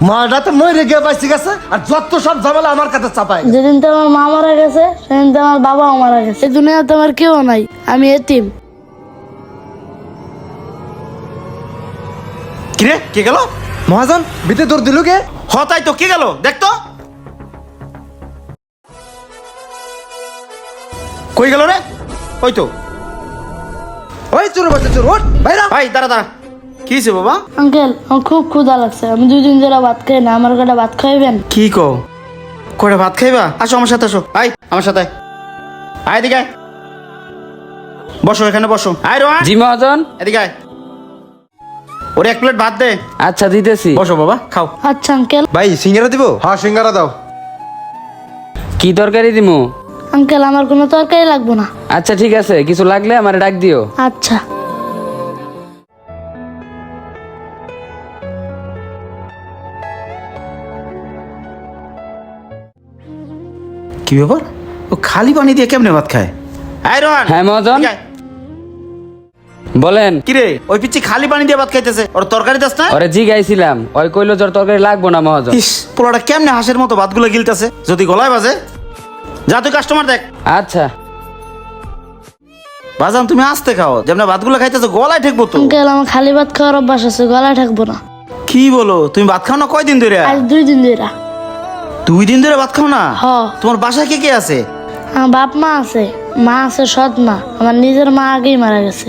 মাটা তো মরে গিয়ে বাইসে গেছে আর যত সব ঝামেলা আমার কাছে চাপায় যেদিন তো আমার মা মারা গেছে সেদিন তো আমার বাবাও মারা গেছে। এই দুনিয়াতে আমার কেউ নাই আমি এতিম। কিরে কে গেল? মহাজন বিতে দৌড় দিল কে? হ তাই তো কে গেল? দেখ তো। কই গেল রে? ওই তো। ওই চোর বাচ্চা চোর ওঠ ভাইরা ভাই দাঁড়া দাঁড়া। কি হয়েছে বাবা? আঙ্কেল আমার খুব ক্ষুধা লাগছে। আমি দুই দিন ধরে ভাত খাই না আমার কটা ভাত খাইবেন? কি কো কয়টা ভাত খাইবা? আসো আমার সাথে আসো। আয় আমার সাথে আয়। আয় এদিকে আয়। বসো এখানে বসো। আয় রোহান। জি মহাজন। এদিকে আয়। ওরে এক প্লেট ভাত দে। আচ্ছা দিতেছি। বসো বাবা খাও। আচ্ছা আঙ্কেল। ভাই সিঙ্গারা দিব? হ্যাঁ সিঙ্গারা দাও। কি তরকারি দিমু? আঙ্কেল আমার কোনো তরকারি লাগবে না। আচ্ছা ঠিক আছে। কিছু লাগলে আমার ডাক দিও। আচ্ছা। কি ব্যাপার? ও খালি পানি দিয়ে কেমনে ভাত খায়? আয় রোহান! হ্যাঁ, মহাজন। বলেন। কিরে ওই পিচ্ছি খালি পানি দিয়ে ভাত খাইতেছে। ওর তরকারি দাস না? ওরে জি গাইছিলাম। ওই কইলো জোর তরকারি লাগবো না মহাজন। ইস পোলাটা কেমনে হাঁসের মতো ভাতগুলো গিলতেছে? যদি গলায় বাজে? যা তুই কাস্টমার দেখ। আচ্ছা। বাজান তুমি আসতে খাও। যেমন ভাতগুলো খাইতেছো গলায় ঠেকবো তো। আঙ্কেল আমার খালি ভাত খাওয়ার অভ্যাস আছে গলায় থাকব না। কি বলো? তুমি ভাত খাও না কয়দিন ধরে? আজ দুই দিন ধরে। দুই দিন ধরে ভাত খাও না? হ। তোমার বাসায় কে কে আছে? আমার বাপ মা আছে মা আছে সৎ মা। আমার নিজের মা আগেই মারা গেছে।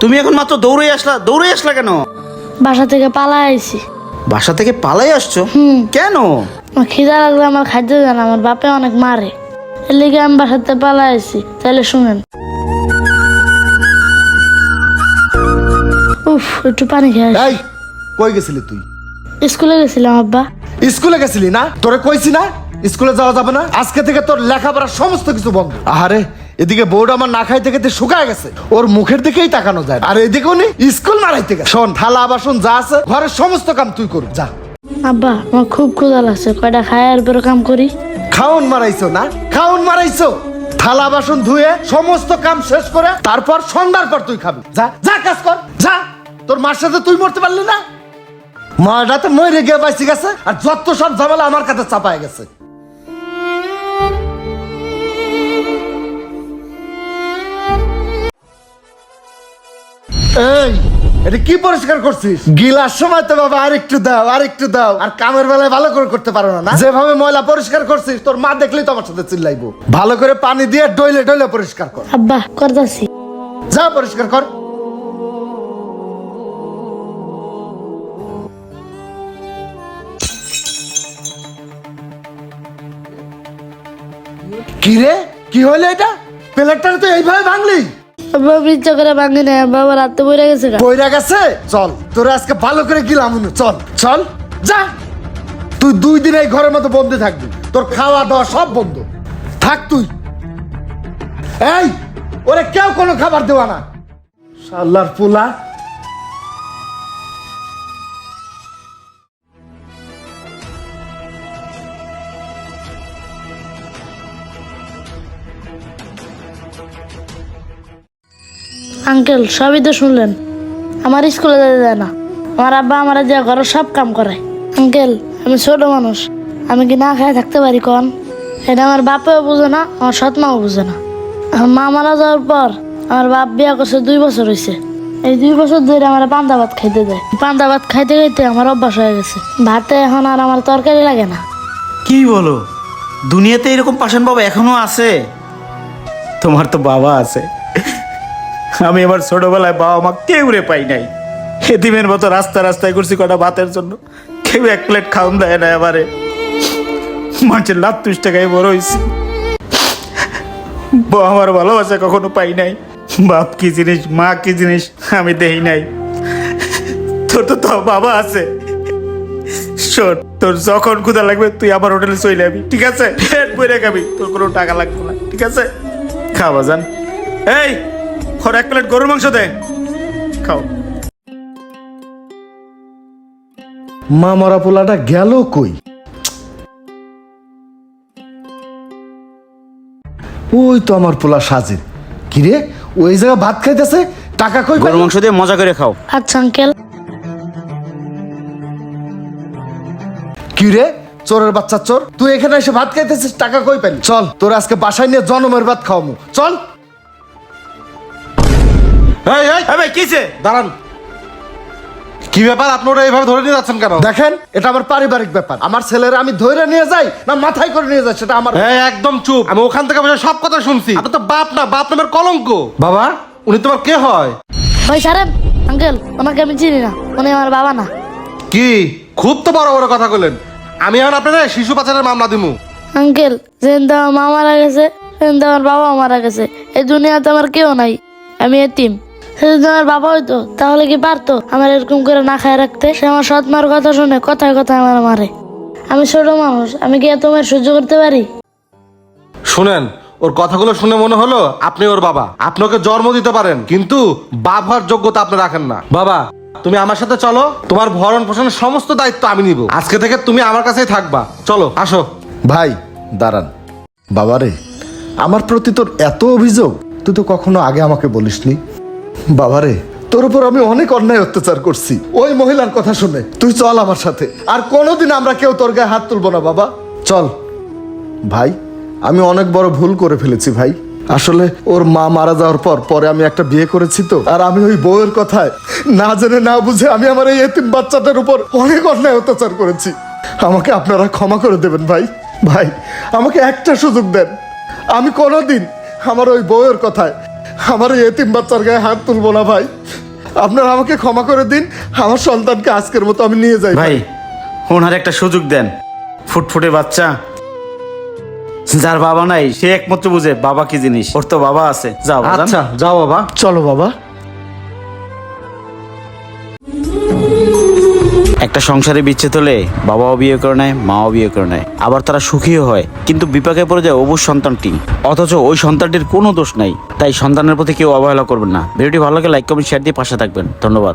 তুমি এখন মাত্র দৌড়ে আসলা দৌড়ে আসলা কেন? বাসা থেকে পালা আইছি। বাসা থেকে পালাই আসছো? হুম। কেন? আমার খিদা লাগলে আমার খাদ্য দেন আমার বাপে অনেক মারে। এর লিগে আমি বাসাতে পালা আইছি তাহলে শুনেন। উফ একটু পানি খেয়ে আসি। এই কই গেছিলি তুই? স্কুলে গেছিলাম আব্বা। স্কুলে গেছিলি না? তোরে কইছি না স্কুলে যাওয়া যাবে না। আজকে থেকে তোর লেখাপড়া সমস্ত কিছু বন্ধ। আহারে এদিকে বউটা আমার না খাইতে খেতে শুকায় গেছে। ওর মুখের দিকেই তাকানো যায় না। আর এদিকে উনি স্কুল মারাইতে গেছে। শোন থালা বাসন যা আছে ঘরের সমস্ত কাম তুই করবি যা। আব্বা আমার খুব ক্ষুধা লাগছে। কয়টা খায় আর বেরো কাম করি? খাউন মারাইছো না? খাউন মারাইছো? থালা বাসন ধুয়ে সমস্ত কাম শেষ করে তারপর সন্ধ্যার পর তুই খাবি। যা যা কাজ কর যা। তোর মার সাথে তুই মরতে পারলি না? মাটা তো মরে গিয়ে বাইসে গেছে আর যত সব ঝামেলা আমার কাছে চাপায় গেছে। এই এটা কি পরিষ্কার করছিস? গিলার সময় তো বাবা আরেকটু দাও আরেকটু দাও। আর কামের বেলায় ভালো করে করতে পারো না না? যেভাবে ময়লা পরিষ্কার করছিস তোর মা দেখলেই তো আমার সাথে চিল্লাইবো। ভালো করে পানি দিয়ে ডইলে ডইলে পরিষ্কার কর। আব্বা করতাছি। যা পরিষ্কার কর। কি রে? কি হইল এটা? প্লেটটা তো এইভাবে ভাঙলি? আমি ইচ্ছা করে ভাঙি না বাবা রাতে বইরা গেছে। বইরা গেছে? চল তোর আজকে ভালো করে গিলাম চল। চল যা। তুই দুই দিন এই ঘরের মতো বন্দি থাকবি। তোর খাওয়া দাওয়া সব বন্ধ। থাক তুই। এই ওরে কেউ কোনো খাবার দেওয়া না। শাল্লার পোলা। আঙ্কেল, সবই তো শুনলেন। আমার স্কুলে যেতে দেয় না। আমার আব্বা আমার যে ঘরের সব কাম করে। আঙ্কেল, আমি ছোট মানুষ। আমি কি না খায় থাকতে পারি কন? এটা আমার বাপেও বুঝে না, আমার সৎ মাও বুঝে না। মা মারা যাওয়ার পর আমার বাপ বিয়া করছে দুই বছর হয়েছে এই দুই বছর ধরে আমার পান্তা ভাত খাইতে দেয়। পান্তা ভাত খাইতে খাইতে আমার অভ্যাস হয়ে গেছে। ভাতে এখন আর আমার তরকারি লাগে না। কি বলো? দুনিয়াতে এরকম পাষাণ বাবা এখনও আছে? তোমার তো বাবা আছে। আমি আমার ছোটবেলায় বাবা মা কেউ রে পাই নাই। এদিমের মতো রাস্তা রাস্তায় করছি কটা ভাতের জন্য। কেউ এক প্লেট খাওন দেয় না এবারে মানুষের লাভ তুষ টাকায় বড় হয়েছি বউ আমার ভালোবাসা কখনো পাই নাই। বাপ কি জিনিস, মা কি জিনিস আমি দেই নাই। তোর তো তাও বাবা আছে। শোন, তোর যখন ক্ষুধা লাগবে তুই আমার হোটেলে চলে যাবি ঠিক আছে? পেট বইরে খাবি, তোর কোনো টাকা লাগবে না, ঠিক আছে? খাওয়া যান এই খর এক প্লেট গরুর মাংস দে। খাও। মা মরা পোলাটা গেল কই? ওই তো আমার পোলা সাজে কিরে ওই জায়গা ভাত খাইতেছে? টাকা কই গরুর মাংস দিয়ে মজা করে খাও। আচ্ছা আঙ্কেল। কি রে চোরের বাচ্চা চোর। তুই এখানে এসে ভাত খাইতেছিস টাকা কই পেলি? চল তোর আজকে বাসায় নিয়ে জনমের ভাত খাওয়ামু। চল। এই এই। ভাই কিছে দাঁড়ান। কি ব্যাপার? আপনারা এইভাবে ধরে নিয়ে যাচ্ছেন কেন? দেখেন এটা আমার পারিবারিক ব্যাপার। আমার ছেলেরা আমি ধরে নিয়ে যাই না মাথায় করে নিয়ে যাই সেটা আমার এই একদম চুপ। আমি ওখান থেকে বসে সব কথা শুনছি। আপনার তো বাপ না বাপ নামের কলঙ্ক। বাবা? উনি তোমার কে হয়? ওই সারেন আঙ্কেল ওনাকে আমি চিনি না। উনি আমার বাবা না। কি? খুব তো বড় বড় কথা বললেন আমি এখন আপনাদের শিশু পাচারের মামলা দিমু। আঙ্কেল যেদিন তো আমার মা মারা গেছে সেদিন তো আমার বাবা মারা গেছে। এই দুনিয়াতে আমার কেউ নাই। আমি এতিম। সেদিন তো আমার বাবা হইতো তাহলে কি পারতো আমার এরকম করে না খায় রাখতে? সে আমার সৎ মার কথা শুনে কথায় কথায় আমার মারে। আমি ছোট মানুষ আমি কি এত মায়ের সহ্য করতে পারি? শুনেন ওর কথাগুলো শুনে মনে হলো আপনি ওর বাবা। আপনাকে জন্ম দিতে পারেন কিন্তু হওয়ার যোগ্যতা আপনি রাখেন না। বাবা তুমি আমার সাথে চলো, তোমার ভরণ পোষণের সমস্ত দায়িত্ব আমি নিব। আজকে থেকে তুমি আমার কাছেই থাকবা। চলো, আসো। ভাই, দাঁড়ান। বাবারে, আমার প্রতি তোর এত অভিযোগ, তুই তো কখনো আগে আমাকে বলিসনি। বাবারে, তোর উপর আমি অনেক অন্যায় অত্যাচার করছি। ওই মহিলার কথা শুনে, তুই চল আমার সাথে। আর কোনোদিন আমরা কেউ তোর গায়ে হাত তুলবো না, বাবা। চল। ভাই, আমি অনেক বড় ভুল করে ফেলেছি, ভাই। আসলে ওর মা মারা যাওয়ার পর, পরে আমি একটা বিয়ে করেছি তো। আর আমি ওই বউয়ের কথায় না জেনে না বুঝে আমি আমার এই এতিম বাচ্চাটার উপর অনেক অন্যায় অত্যাচার করেছি। আমাকে আপনারা ক্ষমা করে দেবেন ভাই। ভাই, আমাকে একটা সুযোগ দেন। আমি কোনোদিন আমার ওই বউয়ের কথায় আমার এই এতিম বাচ্চার গায়ে হাত তুলবো না ভাই। আপনারা আমাকে ক্ষমা করে দিন। আমার সন্তানকে আজকের মতো আমি নিয়ে যাই ভাই। ওনার একটা সুযোগ দেন। ফুটফুটে বাচ্চা। যার বাবা নাই সে একমাত্র বুঝে বাবা কি জিনিস। ওর তো বাবা আছে। যাও। আচ্ছা যাও বাবা। চলো বাবা। একটা সংসারে বিচ্ছেদ হলে বাবাও বিয়ে করে নেয় মাও বিয়ে করে নেয়। আবার তারা সুখীও হয় কিন্তু বিপাকে পড়ে যায় অবুজ সন্তানটি। অথচ ওই সন্তানটির কোনো দোষ নাই তাই সন্তানের প্রতি কেউ অবহেলা করবেন না। ভিডিওটি ভালো লাগে লাইক কমেন্ট শেয়ার দিয়ে পাশে থাকবেন। ধন্যবাদ।